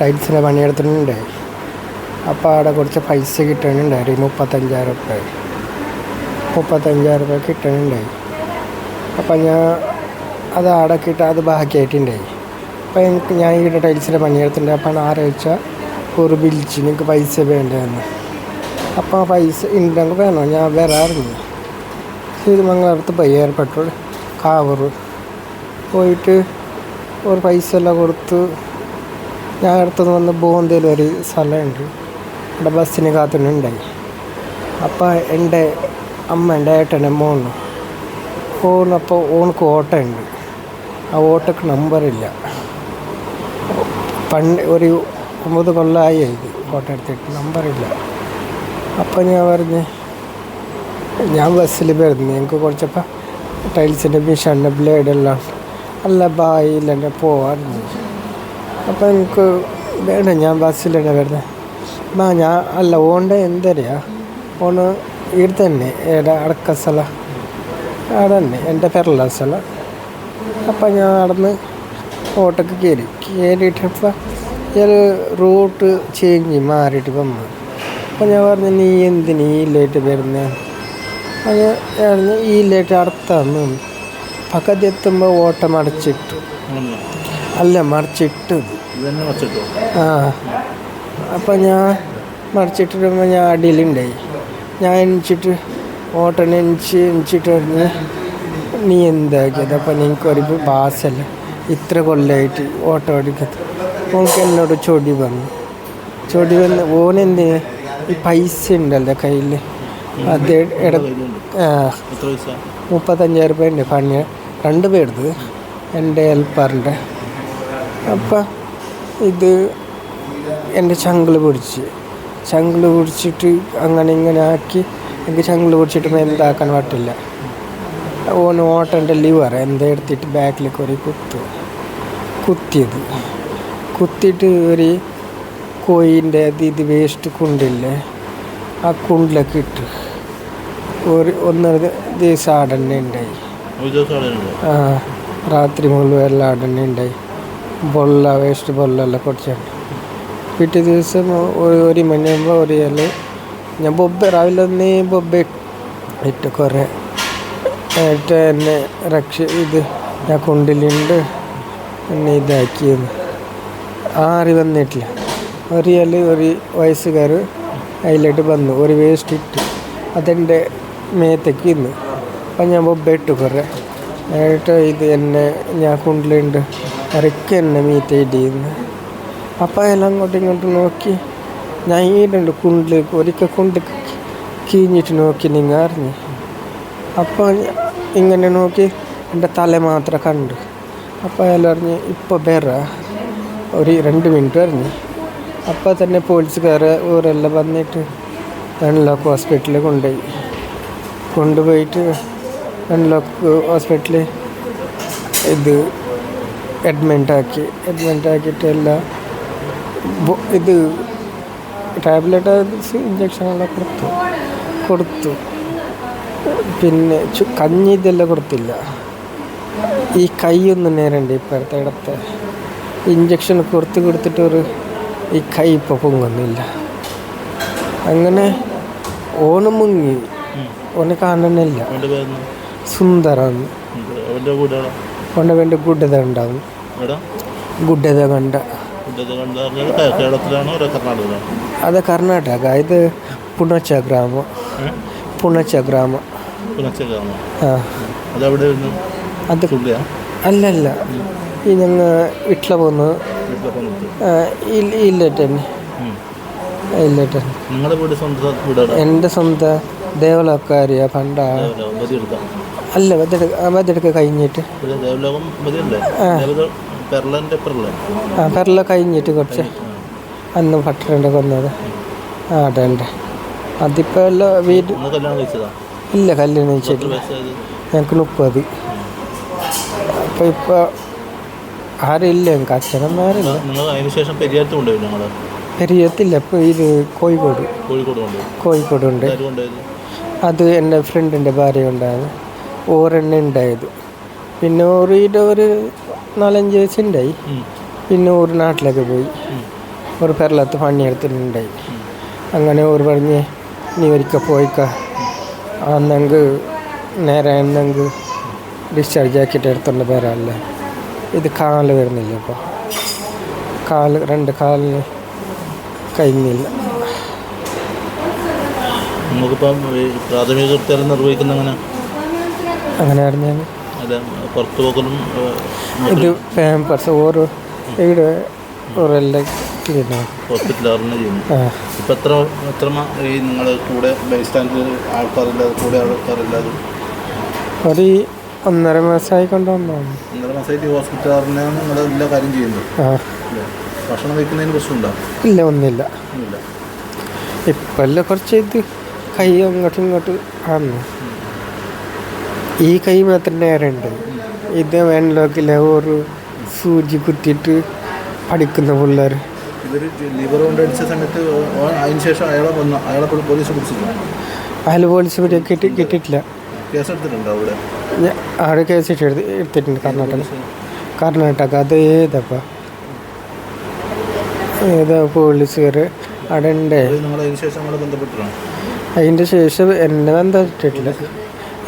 ടൈൽസിന്റെ പണിയെടുത്തിട്ടുണ്ട്. അപ്പോൾ അവിടെ കുറച്ച് പൈസ കിട്ടണുണ്ടായി ഒരു മുപ്പത്തഞ്ചായിരം റുപ്യ മുപ്പത്തഞ്ചായിരം റുപ്യ കിട്ടണുണ്ടായി അപ്പം ഞാൻ അത് അടക്കിയിട്ട് അത് ബാക്കിയായിട്ടുണ്ടായി അപ്പോൾ എനിക്ക് ഞാൻ ഇവിടെ ടൈൽസിന്റെ പണിയെടുത്തിട്ടുണ്ട്. അപ്പം ആരാഴ്ച ഒരു വിളിച്ച് നിങ്ങൾക്ക് പൈസ വേണ്ടതെന്ന് അപ്പോൾ ആ പൈസ ഉണ്ടെങ്കിൽ വേണോ? ഞാൻ വരാറില്ല തിരുമംഗലത്ത് പോയി ഏർപ്പെട്ടു കാവൂർ പോയിട്ട് ഒരു പൈസ എല്ലാം കൊടുത്ത് ഞാൻ അടുത്തുനിന്ന് വന്ന് ബോന്തയിൽ ഒരു സ്ഥലമുണ്ട്. അവിടെ ബസ്സിന് കാത്തുണ്ടായി അപ്പോൾ എന്റെ അമ്മ എന്റെ ഏട്ടന്റെ മോണ് ഫോണപ്പോൾ ഓണക്ക് ഓട്ടോ ഉണ്ട് ആ ഓട്ടക്ക് നമ്പറില്ല. പണ്ട് ഒരു ഒമ്പത് കൊല്ലമായി ഇത് ഓട്ടോ എടുത്തിട്ട് നമ്പറില്ല. അപ്പോൾ ഞാൻ പറഞ്ഞ് ഞാൻ ബസ്സിൽ വരുന്നു ഞങ്ങൾക്ക് കുറച്ചപ്പോൾ ടൈൽസിന്റെ മിഷന്റെ ബ്ലേഡെല്ലാം അല്ല തന്നെ പോവാറുണ്ട് അപ്പോൾ എനിക്ക് വേണ്ട ഞാൻ ബസ്സിലാണ് വരുന്നത് എന്നാ ഞാൻ അല്ല ഓണ്ട എന്തറിയാ? ഓണ് ഇവിടെ തന്നെ ഏടെ അടക്ക സ്ഥലം അവിടെ തന്നെ എന്റെ പേരുള്ള സ്ഥലം. അപ്പം ഞാൻ നടന്ന് ഓട്ടോക്ക് കയറി കയറിയിട്ടപ്പോൾ ഞാൻ റൂട്ട് ചേഞ്ച് മാറിയിട്ട് വന്നു. അപ്പം ഞാൻ പറഞ്ഞു നീ എന്തിന് ഈ ലേറ്റ് വരുന്നത് അങ്ങനെ പറഞ്ഞ് ഈ ലേറ്റ് അടുത്താന്ന് പക്കത്തെത്തുമ്പോൾ ഓട്ടം അടച്ചിട്ടു. അല്ല മറിച്ചിട്ടത് ആ. അപ്പം ഞാൻ മറിച്ചിട്ടിടുമ്പോൾ ഞാൻ അടിയിലുണ്ടായി. ഞാൻ എണിച്ചിട്ട് ഓട്ടം എനിച്ച് എണിച്ചിട്ട് പറഞ്ഞ് നീ എന്താക്കിയത്? അപ്പം ഒരു ബാസല്ല ഇത്ര കൊല്ലമായിട്ട് ഓട്ടോ ഓടിക്കത്ത് ഓൾക്ക് എന്നോട് ചൊടി വന്നു. ചൊടി വന്ന് ഓനെന്ത് ഈ പൈസ ഉണ്ടല്ലോ കയ്യിൽ അത് ഇട മുപ്പത്തഞ്ചായിരം രൂപ ഉണ്ട്. പണി രണ്ട് പേരുത് എന്റെ ഹെൽപ്പറിന്റെ. അപ്പം ഇത് എന്റെ ചങ്കിൾ പിടിച്ച്. ചങ്കിൾ പിടിച്ചിട്ട് അങ്ങനെ ഇങ്ങനെ ആക്കി എനിക്ക് ചങ്കിൾ പിടിച്ചിട്ട് എന്താക്കാൻ പറ്റില്ല. ഓൻ ഓട്ടന്റെ ലിവർ എന്താ എടുത്തിട്ട് ബാക്കിലേക്ക് ഒരു കുത്തു. കുത്തിയത്. കുത്തിയിട്ട് ഒരു കോയിന്റെ അത് ഇത് വേസ്റ്റ് കുണ്ടില്ലേ ആ കുണ്ടിലൊക്കെ ഇട്ട്. ഒരു ഒന്നര ദിവസം ആടന്നെ ഉണ്ടായി. ആ, രാത്രി മുഴുവൻ എല്ലാം ആടന്നെ ഉണ്ടായി. ബൊള്ള വേസ്റ്റ് ബൊല്ലെല്ലാം കുറച്ചുണ്ട് പിറ്റേ ദിവസം ഒരു ഒരു മണിയാകുമ്പോൾ ഒരു ഇല. ഞാൻ ബൊബ്ബ രാവിലെ തന്നെ ബൊബ്ബ ഇട്ട് കുറേ. എന്നിട്ട് എന്നെ രക്ഷ ഇത് ഞാൻ കൊണ്ടിലുണ്ട് എന്നെ ഇതാക്കിയെന്ന്. ആറി വന്നിട്ടില്ല. ഒരു ഇല ഒരു വയസ്സുകാർ അതിലോട്ട് വന്നു. ഒരു വേസ്റ്റ് ഇട്ട്. അതെന്റെ മേത്തേക്ക് ഇന്ന്. അപ്പം ഞാൻ ബൊബ്ബ ഇട്ട് കുറേ. എന്നിട്ട് ഇത് എന്നെ ഞാൻ കൊണ്ടുണ്ട് ഇറക്കി എന്നെ മീറ്റ് ചെയ്തിരുന്നു. അപ്പം എല്ലാം അങ്ങോട്ടും ഇങ്ങോട്ടും നോക്കി. ഞാൻ ഈടുണ്ട് കുണ്ടിലേക്ക് ഒരിക്കൽ കുണ്ട് കീഞ്ഞിട്ട് നോക്കി നിങ്ങൾ അറിഞ്ഞു അപ്പോൾ ഇങ്ങനെ നോക്കി എന്റെ തല മാത്രം കണ്ടു. അപ്പോൾ അയാൾ പറഞ്ഞ് ഇപ്പോൾ വേറ ഒരു രണ്ട് മിനിറ്റ് പറഞ്ഞു അപ്പോൾ തന്നെ പോലീസുകാർ ഊരെല്ലാം വന്നിട്ട് വെൺലോക്ക് ഹോസ്പിറ്റലിൽ കൊണ്ടുപോയി. കൊണ്ടുപോയിട്ട് വെൺലോക്ക് ഹോസ്പിറ്റലിൽ ഇത് അഡ്മിറ്റ് ആക്കി. എല്ലാ ഇത് ടാബ്ലറ്റ് ഇഞ്ചക്ഷനെല്ലാം കൊടുത്തു. കൊടുത്തു. പിന്നെ കഞ്ഞി ഇതെല്ലാം കൊടുത്തില്ല. ഈ കൈയൊന്നും നേരണ്ട് ഇപ്പോഴത്തെ ഇടത്തെ. ഇഞ്ചക്ഷൻ കൊടുത്ത് കൊടുത്തിട്ട് ഒരു ഈ കൈ ഇപ്പോൾ പൊങ്ങുന്നില്ല. അങ്ങനെ ഓണം മുങ്ങി. ഓനെ കാണുന്നില്ല സുന്ദരം അവന്റെ വേണ്ടി ഗുഡത ഉണ്ടാവും എടാ ഗുഡത കണ്ട. അത് കർണാടക. ഇത് പുണച്ച ഗ്രാമം? പുണച്ച ഗ്രാമം. അത് അല്ലല്ല. ഈ ഞങ്ങൾ വീട്ടിൽ പോകുന്നു ഇല്ല സ്വന്തം വീടാണ്? എന്റെ സ്വന്തം ദേവലക്കാരിയ പണ്ട. അല്ല ബദെടുക്ക കഴിഞ്ഞിട്ട്. ആ. പെർല കഴിഞ്ഞിട്ട് കുറച്ച് അന്ന് പട്ടണന്റെ കൊന്നത്. ആ ഉണ്ട് അതിപ്പോൾ എല്ലാം വീട് ഇല്ല കല്യാണം വയസ്സായത്? ഞങ്ങൾക്ക് മുപ്പത്. അപ്പോൾ ഇപ്പോൾ ആരില്ല ഞങ്ങൾക്ക് അച്ഛനന്മാരില്ല നിങ്ങൾ അതിന് ശേഷം പെരിയാരത്ത് കൊണ്ടുപോയി ഞങ്ങൾ പെരിയത്തില്ല ഇപ്പോൾ ഇത് കോഴിക്കോട്. കോഴിക്കോട് ഉണ്ട് അത് എന്റെ ഫ്രണ്ടിന്റെ ഭാര്യ ഉണ്ടായത് ഓരെണ്ണ ഉണ്ടായത്. പിന്നെ ഓറിയിട്ട് ഒരു നാലഞ്ച് വയസ്സ് ഉണ്ടായി. പിന്നെ ഒരു നാട്ടിലൊക്കെ പോയി. ഓർ ഒരു പെരലത്ത് പണിയെടുത്തിട്ടുണ്ടായി അങ്ങനെ ഒരു പറഞ്ഞ് നീ ഒരിക്കൽ പോയിക്ക. അന്നെങ്കിൽ നേരെ എന്നെങ്കിൽ ഡിസ്ചാർജ് ആക്കിയിട്ട് എടുത്തോണ്ട് പേരല്ല ഇത് കാൽ വരുന്നില്ല ഇപ്പോൾ കാൽ രണ്ട് കാലിന് കഴിഞ്ഞില്ല. നമുക്കിപ്പം പ്രാഥമിക കൃത്യം നിർവഹിക്കുന്ന അങ്ങനെ അങ്ങനെ ഞാൻ. അല്ല പുറത്തു പോകലും ഇത് പാമ്പേഴ്സ് ഓരോ ഇവിടെ ഓരെല്ലാം ഇപ്പം എത്ര എത്ര ഈ നിങ്ങൾ കൂടെ ബൈ സ്റ്റാൻഡിൽ ആൾക്കാരില്ലാതെ കൂടെ ആൾക്കാരില്ലാതെ? ഒരു ഒന്നര മാസമായി കൊണ്ടുവന്നാണ് ഒന്നര മാസമായിട്ട് ഹോസ്പിറ്റൽ അറിഞ്ഞാണ് നിങ്ങൾ എല്ലാ കാര്യം ചെയ്യുന്നത്. ആ. അല്ലേ? ഭക്ഷണം കഴിക്കുന്നതിന് പ്രശ്നമുണ്ടോ? ഇല്ല ഒന്നുമില്ല. ഇല്ല ഇപ്പല്ല കുറച്ച് ഇത് കൈ അങ്ങോട്ടും ഇങ്ങോട്ടും ആണ് ഈ കൈ മാത്രം നേരെ ഉണ്ട് ഇത് വേനലോക്കില്ല ഒരു സൂചി കുത്തിയിട്ട് പഠിക്കുന്ന പിള്ളേർ ഇവർ ലിവർ കൊണ്ട് അടിച്ച സമയത്ത് ഓ- ശേഷം അയാളെ വന്നു അയാളെ പോയി പോലീസ് പിടിച്ചില്ല. അയാൾ പോലീസ് കിട്ടി കിട്ടിയിട്ടില്ല. കേസെടുത്തിട്ടുണ്ടോ അവിടെ? കേസ് എടുത്ത് എടുത്തിട്ടുണ്ട് കർണാടക കർണാടക അത് ഏതപ്പാ? ഏതാ പോലീസുകാർ അവിടെ ഉണ്ട്. അതിന്റെ ശേഷം എന്നെ ബന്ധപ്പെട്ടിട്ടില്ല.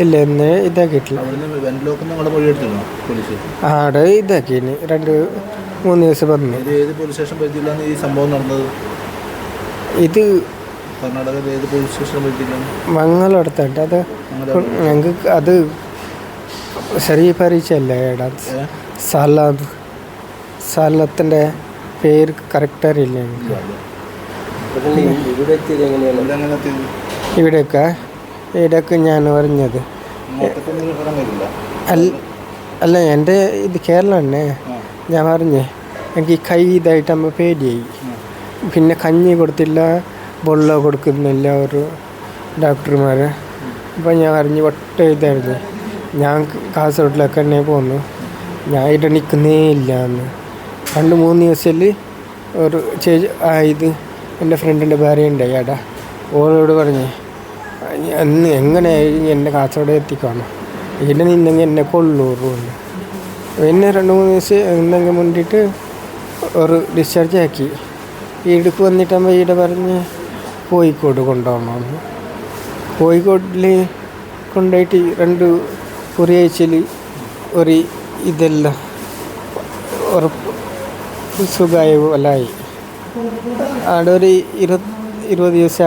ഇല്ല ഇന്ന് ഇതാക്കിയിട്ടില്ല. പോലീസ് ആടെ ഇതാക്കിന് രണ്ട് മൂന്ന് ദിവസം വന്നു. ഇത് ഏത് പോലീസ് സ്റ്റേഷൻ പരിധിയിലാണ് ഈ സംഭവം നടന്നത്? ഇത് കർണാടകയിൽ ഏത് പോലീസ് സ്റ്റേഷൻ പരിധിയിലാണ്? മംഗളടുത്തുണ്ട് അത് ഞങ്ങൾക്ക് അത് ചെറിയ പരീക്ഷയല്ല ഏടാ? സലാദ് സലത്തിന്റെ പേര് കറക്റ്റ് അറിയില്ല ഞങ്ങൾക്ക് ഇവിടെയൊക്കെ ഇവിടെയൊക്കെ ഞാൻ പറഞ്ഞത്. അല്ല എന്റെ ഇത് കേരളം തന്നെ ഞാൻ പറഞ്ഞേ എനിക്ക് കൈ ഇതായിട്ടാകുമ്പോൾ പേടിയായി. പിന്നെ കഞ്ഞി കൊടുത്തില്ല വെള്ളം കൊടുക്കുന്നില്ല ഒരു ഡോക്ടർമാർ അപ്പോൾ ഞാൻ അറിഞ്ഞ് ഒട്ട ഇതായിരുന്നു. ഞാൻ കാസർഗോഡിലൊക്കെ തന്നെ പോന്നു. ഞാൻ ഇവിടെ നിൽക്കുന്നേ ഇല്ല എന്ന് രണ്ട് മൂന്ന് ദിവസത്തിൽ ഒരു ചേച്ചി ഇത് എന്റെ ഫ്രണ്ടിന്റെ ഭാര്യ ഉണ്ടായി അടാ ഓളോട് പറഞ്ഞേ അന്ന് എങ്ങനെ എന്നെ കാസർഗോഡ് എത്തിക്കണം ഇവിടെ നിന്നെങ്കിൽ എന്നെ കൊള്ളൂറുണ്ട് പിന്നെ രണ്ട് മൂന്ന് ദിവസം എന്തെങ്കിലും മുണ്ടിട്ട് ഒരു ഡിസ്ചാർജ് ആക്കി. ഈടക്ക് വന്നിട്ടാകുമ്പോൾ ഈടെ പറഞ്ഞ് കോഴിക്കോട് കൊണ്ടുപോകണമെന്ന് കോഴിക്കോട്ടിൽ കൊണ്ടുപോയിട്ട് രണ്ട് ഒരാഴ്ചയിൽ ഒരു ഇതെല്ലാം ഉറപ്പ് സുഖമായ പോലായി അവിടെ ഒരു ഇരുപത് ഇരുപത് ദിവസം